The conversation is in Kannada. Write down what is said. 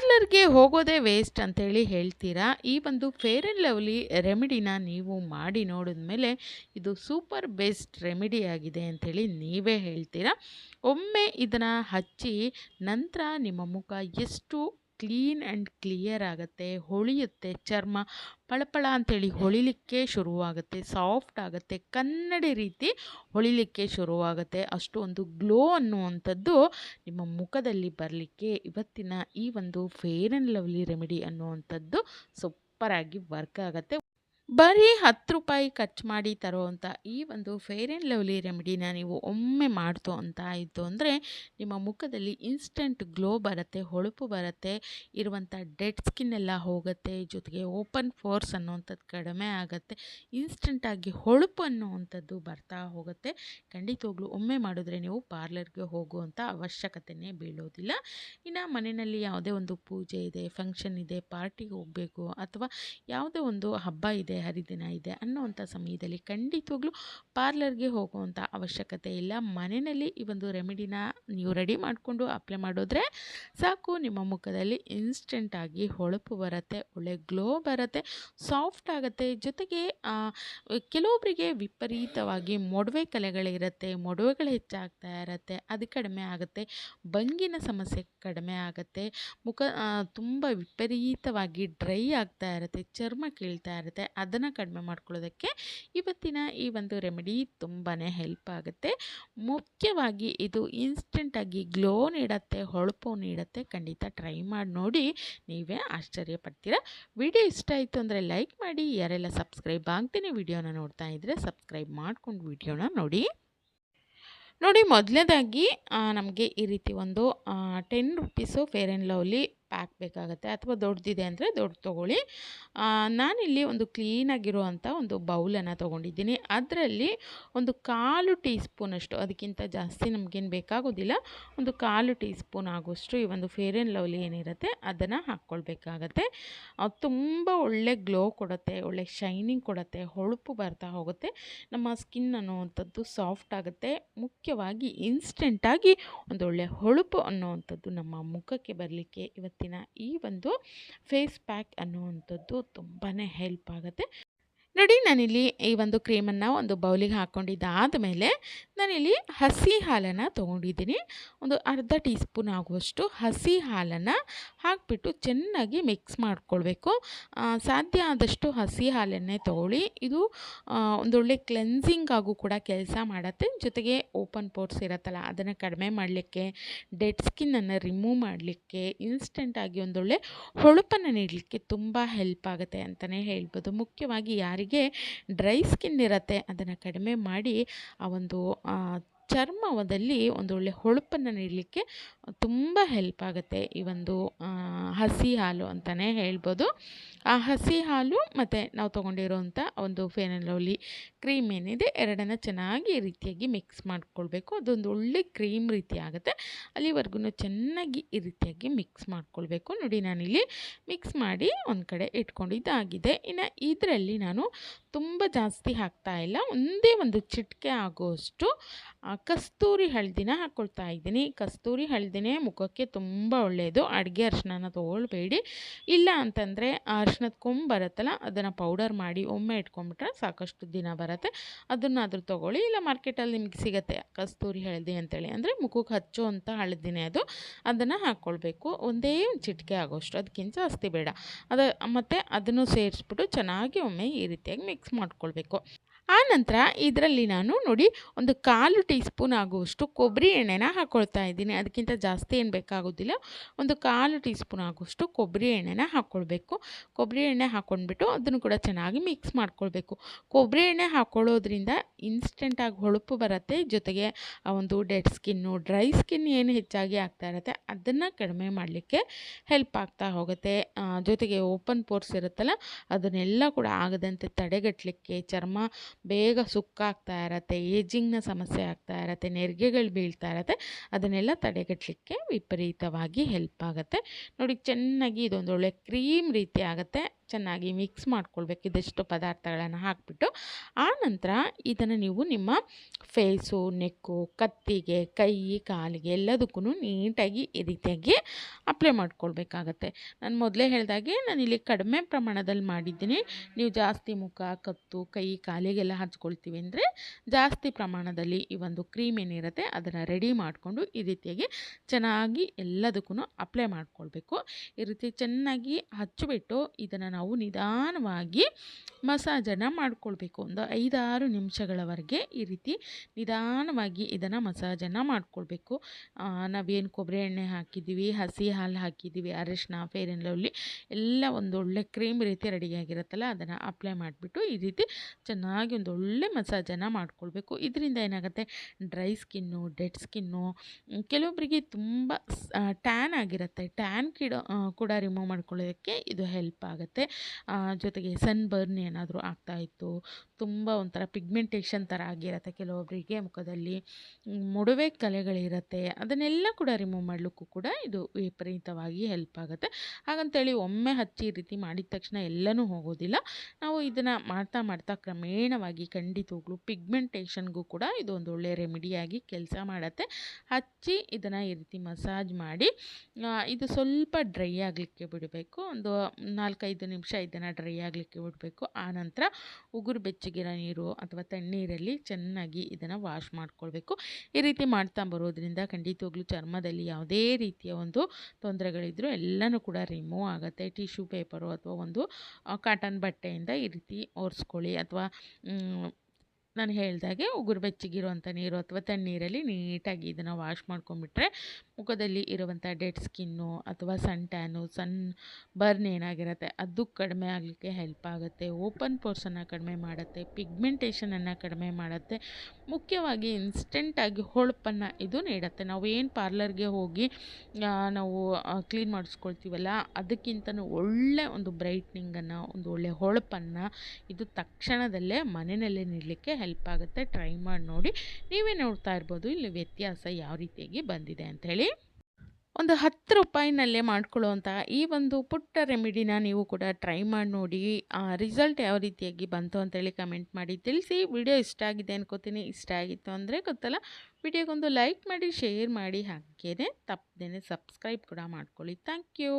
ಪಾರ್ಲರ್ಗೆ ಹೋಗೋದೇ ವೇಸ್ಟ್ ಅಂತೇಳಿ ಹೇಳ್ತೀರಾ? ಈ ಒಂದು ಫೇರ್ ಆ್ಯಂಡ್ ಲವ್ಲಿ ರೆಮಿಡಿನ ನೀವು ಮಾಡಿ ನೋಡಿದ ಮೇಲೆ ಇದು ಸೂಪರ್ ಬೆಸ್ಟ್ ರೆಮಿಡಿ ಆಗಿದೆ ಅಂಥೇಳಿ ನೀವೇ ಹೇಳ್ತೀರಾ? ಒಮ್ಮೆ ಇದನ್ನು ಹಚ್ಚಿ ನಂತರ ನಿಮ್ಮ ಮುಖ ಎಷ್ಟು ಕ್ಲೀನ್ ಆ್ಯಂಡ್ ಕ್ಲಿಯರ್ ಆಗುತ್ತೆ, ಹೊಳಿಯುತ್ತೆ, ಚರ್ಮ ಪಳಪಳ ಅಂತೇಳಿ ಹೊಳಿಲಿಕ್ಕೆ ಶುರುವಾಗುತ್ತೆ ಸಾಫ್ಟ್ ಆಗುತ್ತೆ, ಕನ್ನಡಿ ರೀತಿ ಹೊಳಿಲಿಕ್ಕೆ ಶುರುವಾಗುತ್ತೆ. ಅಷ್ಟು ಒಂದು ಗ್ಲೋ ಅನ್ನುವಂಥದ್ದು ನಿಮ್ಮ ಮುಖದಲ್ಲಿ ಬರಲಿಕ್ಕೆ ಇವತ್ತಿನ ಈ ಒಂದು ಫೇರ್ ಆ್ಯಂಡ್ ಲವ್ಲಿ ರೆಮಿಡಿ ಅನ್ನುವಂಥದ್ದು ಸೂಪರಾಗಿ ವರ್ಕ್ ಆಗುತ್ತೆ. ಬರೀ ಹತ್ತು ರೂಪಾಯಿ ಖರ್ಚು ಮಾಡಿ ತರುವಂಥ ಈ ಒಂದು ಫೇರ್ ಆ್ಯಂಡ್ ಲವ್ಲಿ ರೆಮಿಡಿನ ನೀವು ಒಮ್ಮೆ ಮಾಡ್ತು ಅಂತ ಆಯಿತು ಅಂದರೆ ನಿಮ್ಮ ಮುಖದಲ್ಲಿ ಇನ್ಸ್ಟೆಂಟ್ ಗ್ಲೋ ಬರುತ್ತೆ, ಹೊಳಪು ಬರುತ್ತೆ ಇರುವಂಥ ಡೆಡ್ ಸ್ಕಿನ್ ಎಲ್ಲ ಹೋಗುತ್ತೆ, ಜೊತೆಗೆ ಓಪನ್ ಫೋರ್ಸ್ ಅನ್ನೋವಂಥದ್ದು ಕಡಿಮೆ ಆಗುತ್ತೆ ಇನ್ಸ್ಟೆಂಟಾಗಿ ಹೊಳಪು ಅನ್ನೋವಂಥದ್ದು ಬರ್ತಾ ಹೋಗುತ್ತೆ. ಖಂಡಿತವಾಗ್ಲೂ ಒಮ್ಮೆ ಮಾಡಿದ್ರೆ ನೀವು ಪಾರ್ಲರ್ಗೆ ಹೋಗುವಂಥ ಅವಶ್ಯಕತೆಯೇ ಬೀಳೋದಿಲ್ಲ. ಇನ್ನು ಮನೆಯಲ್ಲಿ ಯಾವುದೇ ಒಂದು ಪೂಜೆ ಇದೆ ಫಂಕ್ಷನ್ ಇದೆ ಪಾರ್ಟಿಗೆ ಹೋಗಬೇಕು ಅಥವಾ ಯಾವುದೇ ಒಂದು ಹಬ್ಬ ಇದೆ ಹರಿದಿನ ಇದೆ ಅನ್ನೋವಂಥ ಸಮಯದಲ್ಲಿ ಖಂಡಿತವಾಗ್ಲೂ ಪಾರ್ಲರ್ಗೆ ಹೋಗುವಂಥ ಅವಶ್ಯಕತೆ ಇಲ್ಲ. ಮನೆಯಲ್ಲಿ ಈ ಒಂದು ರೆಮಿಡಿನ ನೀವು ರೆಡಿ ಮಾಡಿಕೊಂಡು ಅಪ್ಲೈ ಮಾಡಿದ್ರೆ ಸಾಕು, ನಿಮ್ಮ ಮುಖದಲ್ಲಿ ಇನ್ಸ್ಟೆಂಟಾಗಿ ಹೊಳಪು ಬರುತ್ತೆ, ಒಳ್ಳೆ ಗ್ಲೋ ಬರುತ್ತೆ, ಸಾಫ್ಟ್ ಆಗುತ್ತೆ. ಜೊತೆಗೆ ಕೆಲವೊಬ್ಬರಿಗೆ ವಿಪರೀತವಾಗಿ ಮೊಡವೆ ಕಲೆಗಳಿರುತ್ತೆ, ಮೊಡವೆಗಳು ಹೆಚ್ಚಾಗ್ತಾ ಇರುತ್ತೆ, ಅದು ಕಡಿಮೆ ಆಗುತ್ತೆ, ಬಂಗಿನ ಸಮಸ್ಯೆ ಕಡಿಮೆ ಆಗುತ್ತೆ, ಮುಖ ತುಂಬ ವಿಪರೀತವಾಗಿ ಡ್ರೈ ಆಗ್ತಾ ಇರುತ್ತೆ, ಚರ್ಮ ಕೀಳ್ತಾ ಇರುತ್ತೆ ಅದನ್ನು ಕಡಿಮೆ ಮಾಡ್ಕೊಳ್ಳೋದಕ್ಕೆ ಇವತ್ತಿನ ಈ ಒಂದು ರೆಮಿಡಿ ತುಂಬಾ ಹೆಲ್ಪ್ ಆಗುತ್ತೆ. ಮುಖ್ಯವಾಗಿ ಇದು ಇನ್ಸ್ಟೆಂಟಾಗಿ ಗ್ಲೋ ನೀಡುತ್ತೆ, ಹೊಳಪು ನೀಡುತ್ತೆ, ಖಂಡಿತ ಟ್ರೈ ಮಾಡಿ ನೋಡಿ, ನೀವೇ ಆಶ್ಚರ್ಯ ಪಡ್ತೀರಾ. ವಿಡಿಯೋ ಇಷ್ಟ ಆಯಿತು ಅಂದರೆ ಲೈಕ್ ಮಾಡಿ, ಯಾರೆಲ್ಲ ಸಬ್ಸ್ಕ್ರೈಬ್ ಆಗ್ತೀನಿ ವಿಡಿಯೋನ ನೋಡ್ತಾ ಇದ್ದರೆ ಸಬ್ಸ್ಕ್ರೈಬ್ ಮಾಡ್ಕೊಂಡು ವಿಡಿಯೋನ ನೋಡಿ. ನೋಡಿ ಮೊದಲನೇದಾಗಿ ನಮಗೆ ಈ ರೀತಿ ಒಂದು ten rupees fair and lovely pack ಬೇಕಾಗುತ್ತೆ ಅಥವಾ ದೊಡ್ಡದಿದೆ ಅಂದರೆ ದೊಡ್ಡ ತೊಗೊಳ್ಳಿ. ನಾನಿಲ್ಲಿ ಒಂದು ಕ್ಲೀನಾಗಿರುವಂಥ ಒಂದು ಬೌಲನ್ನು ತೊಗೊಂಡಿದ್ದೀನಿ. ಅದರಲ್ಲಿ ಒಂದು ಕಾಲು ಟೀ ಸ್ಪೂನಷ್ಟು ಅದಕ್ಕಿಂತ ಜಾಸ್ತಿ ನಮಗೇನು ಬೇಕಾಗೋದಿಲ್ಲ, ಒಂದು ಕಾಲು ಟೀ ಸ್ಪೂನ್ ಆಗೋಷ್ಟು ಈ ಒಂದು ಫೇರ್ ಆ್ಯಂಡ್ ಲವ್ಲಿ ಏನಿರುತ್ತೆ ಅದನ್ನು ಹಾಕ್ಕೊಳ್ಬೇಕಾಗತ್ತೆ. ತುಂಬ ಒಳ್ಳೆ ಗ್ಲೋ ಕೊಡುತ್ತೆ, ಒಳ್ಳೆ ಶೈನಿಂಗ್ ಕೊಡುತ್ತೆ, ಹೊಳಪು ಬರ್ತಾ ಹೋಗುತ್ತೆ. ನಮ್ಮ ಸ್ಕಿನ್ ಅನ್ನುವಂಥದ್ದು ಸಾಫ್ಟ್ ಆಗುತ್ತೆ, ಮುಖ್ಯವಾಗಿ ಇನ್ಸ್ಟೆಂಟಾಗಿ ಒಂದೊಳ್ಳೆ ಹೊಳಪು ಅನ್ನೋವಂಥದ್ದು ನಮ್ಮ ಮುಖಕ್ಕೆ ಬರಲಿಕ್ಕೆ ಇವತ್ತು ಇವತ್ತಿನ ಈ ಒಂದು ಫೇಸ್ ಪ್ಯಾಕ್ ಅನ್ನುವಂಥದ್ದು ತುಂಬಾ ಹೆಲ್ಪ್ ಆಗುತ್ತೆ. ನೋಡಿ, ನಾನಿಲ್ಲಿ ಈ ಒಂದು ಕ್ರೀಮನ್ನು ಒಂದು ಬೌಲಿಗೆ ಹಾಕ್ಕೊಂಡಿದ್ದಾದ ಮೇಲೆ ನಾನಿಲ್ಲಿ ಹಸಿ ಹಾಲನ್ನು ತೊಗೊಂಡಿದ್ದೀನಿ. ಒಂದು ಅರ್ಧ ಟೀ ಸ್ಪೂನ್ ಆಗುವಷ್ಟು ಹಸಿ ಹಾಲನ್ನು ಹಾಕಿಬಿಟ್ಟು ಚೆನ್ನಾಗಿ ಮಿಕ್ಸ್ ಮಾಡಿಕೊಳ್ಬೇಕು. ಸಾಧ್ಯ ಆದಷ್ಟು ಹಸಿ ಹಾಲನ್ನೇ ತೊಗೊಳ್ಳಿ. ಇದು ಒಂದೊಳ್ಳೆ ಕ್ಲೆನ್ಸಿಂಗ್ ಆಗೂ ಕೂಡ ಕೆಲಸ ಮಾಡುತ್ತೆ. ಜೊತೆಗೆ ಓಪನ್ ಪೋರ್ಸ್ ಇರುತ್ತಲ್ಲ, ಅದನ್ನು ಕಡಿಮೆ ಮಾಡಲಿಕ್ಕೆ, ಡೆಡ್ ಸ್ಕಿನ್ನನ್ನು ರಿಮೂವ್ ಮಾಡಲಿಕ್ಕೆ, ಇನ್ಸ್ಟೆಂಟಾಗಿ ಒಂದೊಳ್ಳೆ ಹೊಳಪನ್ನು ನೀಡಲಿಕ್ಕೆ ತುಂಬ ಹೆಲ್ಪ್ ಆಗುತ್ತೆ ಅಂತಲೇ ಹೇಳ್ಬೋದು. ಮುಖ್ಯವಾಗಿ ಯಾರಿಗೆ ಡ್ರೈ ಸ್ಕಿನ್ ಇರುತ್ತೆ ಅದನ್ನು ಕಡಿಮೆ ಮಾಡಿ ಆ ಒಂದು ಚರ್ಮದಲ್ಲಿ ಒಂದೊಳ್ಳೆ ಹೊಳಪನ್ನು ನೀಡಲಿಕ್ಕೆ ತುಂಬ ಹೆಲ್ಪ್ ಆಗುತ್ತೆ ಈ ಒಂದು ಹಸಿ ಹಾಲು ಅಂತಲೇ ಹೇಳ್ಬೋದು. ಆ ಹಸಿ ಹಾಲು ಮತ್ತು ನಾವು ತೊಗೊಂಡಿರೋವಂಥ ಒಂದು ಫೇನ್ ಕ್ರೀಮ್ ಏನಿದೆ, ಎರಡನ್ನ ಚೆನ್ನಾಗಿ ಈ ರೀತಿಯಾಗಿ ಮಿಕ್ಸ್ ಮಾಡ್ಕೊಳ್ಬೇಕು. ಅದೊಂದು ಒಳ್ಳೆ ಕ್ರೀಮ್ ರೀತಿ ಆಗುತ್ತೆ. ಅಲ್ಲಿವರೆಗೂ ಚೆನ್ನಾಗಿ ಈ ರೀತಿಯಾಗಿ ಮಿಕ್ಸ್ ಮಾಡ್ಕೊಳ್ಬೇಕು. ನೋಡಿ, ನಾನಿಲ್ಲಿ ಮಿಕ್ಸ್ ಮಾಡಿ ಒಂದು ಕಡೆ ಇಟ್ಕೊಂಡಿದ್ದಾಗಿದೆ ಇನ್ನು ಇದರಲ್ಲಿ ನಾನು ತುಂಬ ಜಾಸ್ತಿ ಹಾಕ್ತಾ ಇಲ್ಲ. ಒಂದೇ ಒಂದು ಚಿಟಿಕೆ ಆಗೋಷ್ಟು ಕಸ್ತೂರಿ ಹಳದಿನ ಹಾಕ್ಕೊಳ್ತಾ ಇದ್ದೀನಿ. ಕಸ್ತೂರಿ ಹಳದಿನೇ ಮುಖಕ್ಕೆ ತುಂಬ ಒಳ್ಳೆಯದು, ಅಡುಗೆ ಅರಿಶಿನ ತೊಗೊಳ್ಬೇಡಿ. ಇಲ್ಲ ಅಂತಂದರೆ ಅರಿಶಿನದ ಕೊಂಬು ಬರುತ್ತಲ್ಲ, ಅದನ್ನು ಪೌಡರ್ ಮಾಡಿ ಒಮ್ಮೆ ಇಟ್ಕೊಂಡ್ಬಿಟ್ರೆ ಸಾಕಷ್ಟು ದಿನ ಬರುತ್ತೆ. ಅದನ್ನಾದರೂ ತೊಗೊಳ್ಳಿ, ಇಲ್ಲ ಮಾರ್ಕೆಟಲ್ಲಿ ನಿಮಗೆ ಸಿಗುತ್ತೆ. ಕಸ್ತೂರಿ ಹಳದಿ ಅಂತೇಳಿ, ಅಂದರೆ ಮುಖಕ್ಕೆ ಹಚ್ಚುವಂಥ ಹಳದಿನೇ ಅದು. ಅದನ್ನು ಹಾಕ್ಕೊಳ್ಬೇಕು ಒಂದೇ ಒಂದು ಚಿಟಿಕೆ ಆಗೋಷ್ಟು ಅದಕ್ಕಿಂತ ಜಾಸ್ತಿ ಬೇಡ. ಅದು, ಮತ್ತು ಅದನ್ನು ಸೇರಿಸ್ಬಿಟ್ಟು ಚೆನ್ನಾಗಿ ಒಮ್ಮೆ ಈ ರೀತಿಯಾಗಿ ಮಿಕ್ಸ್ ಮಾಡ್ಕೊಳ್ಬೇಕು. ಆನಂತರ ಇದರಲ್ಲಿ ನಾನು ನೋಡಿ ಒಂದು ಕಾಲು ಟೀ ಸ್ಪೂನ್ ಆಗುವಷ್ಟು ಕೊಬ್ಬರಿ ಎಣ್ಣೆನ ಹಾಕ್ಕೊಳ್ತಾ ಇದ್ದೀನಿ. ಅದಕ್ಕಿಂತ ಜಾಸ್ತಿ ಏನು ಬೇಕಾಗೋದಿಲ್ಲ. ಒಂದು ಕಾಲು ಟೀ ಸ್ಪೂನ್ ಆಗುವಷ್ಟು ಕೊಬ್ಬರಿ ಎಣ್ಣೆನ ಹಾಕ್ಕೊಳ್ಬೇಕು ಕೊಬ್ಬರಿ ಎಣ್ಣೆ ಹಾಕ್ಕೊಂಡ್ಬಿಟ್ಟು ಅದನ್ನು ಕೂಡ ಚೆನ್ನಾಗಿ ಮಿಕ್ಸ್ ಮಾಡ್ಕೊಳ್ಬೇಕು. ಕೊಬ್ಬರಿ ಎಣ್ಣೆ ಹಾಕ್ಕೊಳ್ಳೋದ್ರಿಂದ ಇನ್ಸ್ಟೆಂಟಾಗಿ ಹೊಳಪು ಬರುತ್ತೆ. ಜೊತೆಗೆ ಆ ಒಂದು ಡೆಡ್ ಸ್ಕಿನ್ನು ಡ್ರೈ ಸ್ಕಿನ್ ಏನು ಹೆಚ್ಚಾಗಿ ಆಗ್ತಾ ಇರುತ್ತೆ, ಅದನ್ನು ಕಡಿಮೆ ಮಾಡಲಿಕ್ಕೆ ಹೆಲ್ಪ್ ಆಗ್ತಾ ಹೋಗುತ್ತೆ. ಜೊತೆಗೆ ಓಪನ್ ಪೋರ್ಸ್ ಇರುತ್ತಲ್ಲ, ಅದನ್ನೆಲ್ಲ ಕೂಡ ಆಗದಂತೆ ತಡೆಗಟ್ಟಲಿಕ್ಕೆ ಚರ್ಮ ಬೇಗ ಸುಕ್ಕಾಗ್ತಾ ಇರತ್ತೆ, ಏಜಿಂಗ್ನ ಸಮಸ್ಯೆ ಆಗ್ತಾ ಇರತ್ತೆ, ನೆರಿಗೆಗಳು ಬೀಳ್ತಾ ಇರತ್ತೆ, ಅದನ್ನೆಲ್ಲ ತಡೆಗಟ್ಟಲಿಕ್ಕೆ ವಿಪರೀತವಾಗಿ ಹೆಲ್ಪ್ ಆಗುತ್ತೆ. ನೋಡಿ ಚೆನ್ನಾಗಿ ಇದೊಂದು ಒಳ್ಳೆ ಕ್ರೀಮ್ ರೀತಿ ಆಗುತ್ತೆ, ಚೆನ್ನಾಗಿ ಮಿಕ್ಸ್ ಮಾಡ್ಕೊಳ್ಬೇಕು, ಇದಷ್ಟು ಪದಾರ್ಥಗಳನ್ನು ಹಾಕಿಬಿಟ್ಟು. ಆ ನಂತರ ಇದನ್ನು ನೀವು ನಿಮ್ಮ ಫೇಸು, ನೆಕ್ಕು, ಕತ್ತಿಗೆ, ಕೈ, ಕಾಲಿಗೆ ಎಲ್ಲದಕ್ಕೂ ನೀಟಾಗಿ ಈ ರೀತಿಯಾಗಿ ಅಪ್ಲೈ ಮಾಡ್ಕೊಳ್ಬೇಕಾಗತ್ತೆ. ನಾನು ಮೊದಲೇ ಹೇಳಿದಾಗೆ ನಾನು ಇಲ್ಲಿ ಕಡಿಮೆ ಪ್ರಮಾಣದಲ್ಲಿ ಮಾಡಿದ್ದೀನಿ. ನೀವು ಜಾಸ್ತಿ ಮುಖ, ಕತ್ತು, ಕೈ ಕಾಲಿಗೆಲ್ಲ ಹಚ್ಕೊಳ್ತೀವಿ ಅಂದರೆ ಜಾಸ್ತಿ ಪ್ರಮಾಣದಲ್ಲಿ ಈ ಒಂದು ಕ್ರೀಮ್ ಏನಿರುತ್ತೆ ಅದನ್ನು ರೆಡಿ ಮಾಡಿಕೊಂಡು ಈ ರೀತಿಯಾಗಿ ಚೆನ್ನಾಗಿ ಎಲ್ಲದಕ್ಕೂ ಅಪ್ಲೈ ಮಾಡಿಕೊಳ್ಬೇಕು. ಈ ರೀತಿ ಚೆನ್ನಾಗಿ ಹಚ್ಚಿಬಿಟ್ಟು ಇದನ್ನು ನಾವು ನಿಧಾನವಾಗಿ ಮಸಾಜನ್ನು ಮಾಡ್ಕೊಳ್ಬೇಕು. ಒಂದು ಐದಾರು ನಿಮಿಷಗಳವರೆಗೆ ಈ ರೀತಿ ನಿಧಾನವಾಗಿ ಇದನ್ನು ಮಸಾಜನ್ನು ಮಾಡ್ಕೊಳ್ಬೇಕು. ನಾವೇನು ಕೊಬ್ಬರಿ ಎಣ್ಣೆ ಹಾಕಿದ್ದೀವಿ, ಹಸಿ ಹಾಲು ಹಾಕಿದ್ದೀವಿ, ಅರಿಶಿನ ಫೇರ್ ಆ್ಯಂಡ್ ಲವ್ಲಿ ಎಲ್ಲ ಒಳ್ಳೆ ಕ್ರೀಮ್ ರೀತಿ ರೆಡಿಯಾಗಿರುತ್ತಲ್ಲ, ಅದನ್ನು ಅಪ್ಲೈ ಮಾಡಿಬಿಟ್ಟು ಈ ರೀತಿ ಚೆನ್ನಾಗಿ ಒಂದು ಒಳ್ಳೆ ಮಸಾಜನ್ನು ಮಾಡ್ಕೊಳ್ಬೇಕು. ಇದರಿಂದ ಏನಾಗುತ್ತೆ? ಡ್ರೈ ಸ್ಕಿನ್ನು, ಡೆಡ್ ಸ್ಕಿನ್ನು ಕೆಲವೊಬ್ಬರಿಗೆ ತುಂಬ ಟ್ಯಾನ್ ಆಗಿರುತ್ತೆ. ಟ್ಯಾನ್ ಕಿಡ ಕೂಡ ರಿಮೂವ್ ಮಾಡ್ಕೊಳ್ಳೋದಕ್ಕೆ ಇದು ಹೆಲ್ಪ್ ಆಗುತ್ತೆ. ಜೊತೆಗೆ ಸನ್ ಬರ್ನ್ ಏನಾದರೂ ಆಗ್ತಾಯಿತ್ತು ತುಂಬ ಒಂಥರ ಪಿಗ್ಮೆಂಟೇಷನ್ ಥರ ಆಗಿರುತ್ತೆ ಕೆಲವೊಬ್ಬರಿಗೆ ಮುಖದಲ್ಲಿ. ಮೊಡವೆ ಕಲೆಗಳಿರುತ್ತೆ, ಅದನ್ನೆಲ್ಲ ಕೂಡ ರಿಮೂವ್ ಮಾಡಲಿಕ್ಕೂ ಕೂಡ ಇದು ವಿಪರೀತವಾಗಿ ಹೆಲ್ಪ್ ಆಗುತ್ತೆ. ಹಾಗಂತೇಳಿ ಒಮ್ಮೆ ಹಚ್ಚಿ ರೀತಿ ಮಾಡಿದ ತಕ್ಷಣ ಎಲ್ಲನೂ ಹೋಗೋದಿಲ್ಲ. ನಾವು ಇದನ್ನು ಮಾಡ್ತಾ ಮಾಡ್ತಾ ಕ್ರಮೇಣವಾಗಿ ಖಂಡಿತವಾಗ್ಲೂ ಪಿಗ್ಮೆಂಟೇಷನ್ಗೂ ಕೂಡ ಇದೊಂದು ಒಳ್ಳೆಯ ರೆಮಿಡಿಯಾಗಿ ಕೆಲಸ ಮಾಡುತ್ತೆ. ಹಚ್ಚಿ ಇದನ್ನು ಈ ರೀತಿ ಮಸಾಜ್ ಮಾಡಿ ಇದು ಸ್ವಲ್ಪ ಡ್ರೈ ಆಗಲಿಕ್ಕೆ ಬಿಡಬೇಕು. ಒಂದು ನಾಲ್ಕೈದು ನಿಮಿಷ ಇದನ್ನು ಡ್ರೈ ಆಗಲಿಕ್ಕೆ ಬಿಡಬೇಕು. ಆನಂತರ ಉಗುರು ಬೆಚ್ಚಗಿರೋ ನೀರು ಅಥವಾ ತಣ್ಣೀರಲ್ಲಿ ಚೆನ್ನಾಗಿ ಇದನ್ನು ವಾಶ್ ಮಾಡ್ಕೊಳ್ಬೇಕು. ಈ ರೀತಿ ಮಾಡ್ತಾ ಬರೋದ್ರಿಂದ ಖಂಡಿತವಾಗ್ಲೂ ಚರ್ಮದಲ್ಲಿ ಯಾವುದೇ ರೀತಿಯ ಒಂದು ತೊಂದರೆಗಳಿದ್ರೂ ಎಲ್ಲನೂ ಕೂಡ ರಿಮೂವ್ ಆಗುತ್ತೆ. ಟಿಶ್ಯೂ ಪೇಪರು ಅಥವಾ ಒಂದು ಕಾಟನ್ ಬಟ್ಟೆಯಿಂದ ಈ ರೀತಿ ಒರೆಸ್ಕೊಳ್ಳಿ. ಅಥವಾ 嗯 ನಾನು ಹೇಳ್ದಾಗೆ ಉಗುರು ಬೆಚ್ಚಗಿರುವಂಥ ನೀರು ಅಥವಾ ತಣ್ಣೀರಲ್ಲಿ ನೀಟಾಗಿ ಇದನ್ನು ವಾಶ್ ಮಾಡ್ಕೊಂಡ್ಬಿಟ್ರೆ ಮುಖದಲ್ಲಿ ಇರುವಂಥ ಡೆಡ್ ಸ್ಕಿನ್ನು ಅಥವಾ ಸನ್ ಟ್ಯಾನು, ಸನ್ ಬರ್ನ್ ಏನಾಗಿರುತ್ತೆ ಅದು ಕಡಿಮೆ ಆಗಲಿಕ್ಕೆ ಹೆಲ್ಪ್ ಆಗುತ್ತೆ. ಓಪನ್ ಪೋರ್ಸನ್ನು ಕಡಿಮೆ ಮಾಡುತ್ತೆ, ಪಿಗ್ಮೆಂಟೇಷನನ್ನು ಕಡಿಮೆ ಮಾಡುತ್ತೆ. ಮುಖ್ಯವಾಗಿ ಇನ್ಸ್ಟೆಂಟಾಗಿ ಹೊಳಪನ್ನು ಇದು ನೀಡುತ್ತೆ. ನಾವು ಏನು ಪಾರ್ಲರ್ಗೆ ಹೋಗಿ ನಾವು ಕ್ಲೀನ್ ಮಾಡಿಸ್ಕೊಳ್ತೀವಲ್ಲ ಅದಕ್ಕಿಂತನೂ ಒಳ್ಳೆ ಒಂದು ಬ್ರೈಟ್ನಿಂಗನ್ನು, ಒಂದು ಒಳ್ಳೆ ಹೊಳಪನ್ನು ಇದು ತಕ್ಷಣದಲ್ಲೇ ಮನೆಯಲ್ಲೇ ನೀಡಲಿಕ್ಕೆ ಹೆಲ್ಪ್ ಆಗುತ್ತೆ. ಟ್ರೈ ಮಾಡಿ ನೋಡಿ. ನೀವೇ ನೋಡ್ತಾ ಇರ್ಬೋದು ಇಲ್ಲಿ ವ್ಯತ್ಯಾಸ ಯಾವ ರೀತಿಯಾಗಿ ಬಂದಿದೆ ಅಂಥೇಳಿ ಒಂದು ಹತ್ತು ರೂಪಾಯಿನಲ್ಲೇ ಮಾಡ್ಕೊಳ್ಳುವಂಥ ಈ ಒಂದು ಪುಟ್ಟ ರೆಮಿಡಿನ ನೀವು ಕೂಡ ಟ್ರೈ ಮಾಡಿ ನೋಡಿ. ಆ ರಿಸಲ್ಟ್ ಯಾವ ರೀತಿಯಾಗಿ ಬಂತು ಅಂತೇಳಿ ಕಮೆಂಟ್ ಮಾಡಿ ತಿಳಿಸಿ. ವಿಡಿಯೋ ಇಷ್ಟ ಆಗಿದೆ ಅನ್ಕೋತೀನಿ. ಇಷ್ಟ ಆಗಿತ್ತು ಅಂದರೆ ಗೊತ್ತಲ್ಲ, ವಿಡಿಯೋಗೊಂದು ಲೈಕ್ ಮಾಡಿ ಶೇರ್ ಮಾಡಿ. ಹಾಗೇನೆ ತಪ್ಪದೇನೆ ಸಬ್ಸ್ಕ್ರೈಬ್ ಕೂಡ ಮಾಡ್ಕೊಳ್ಳಿ. Thank you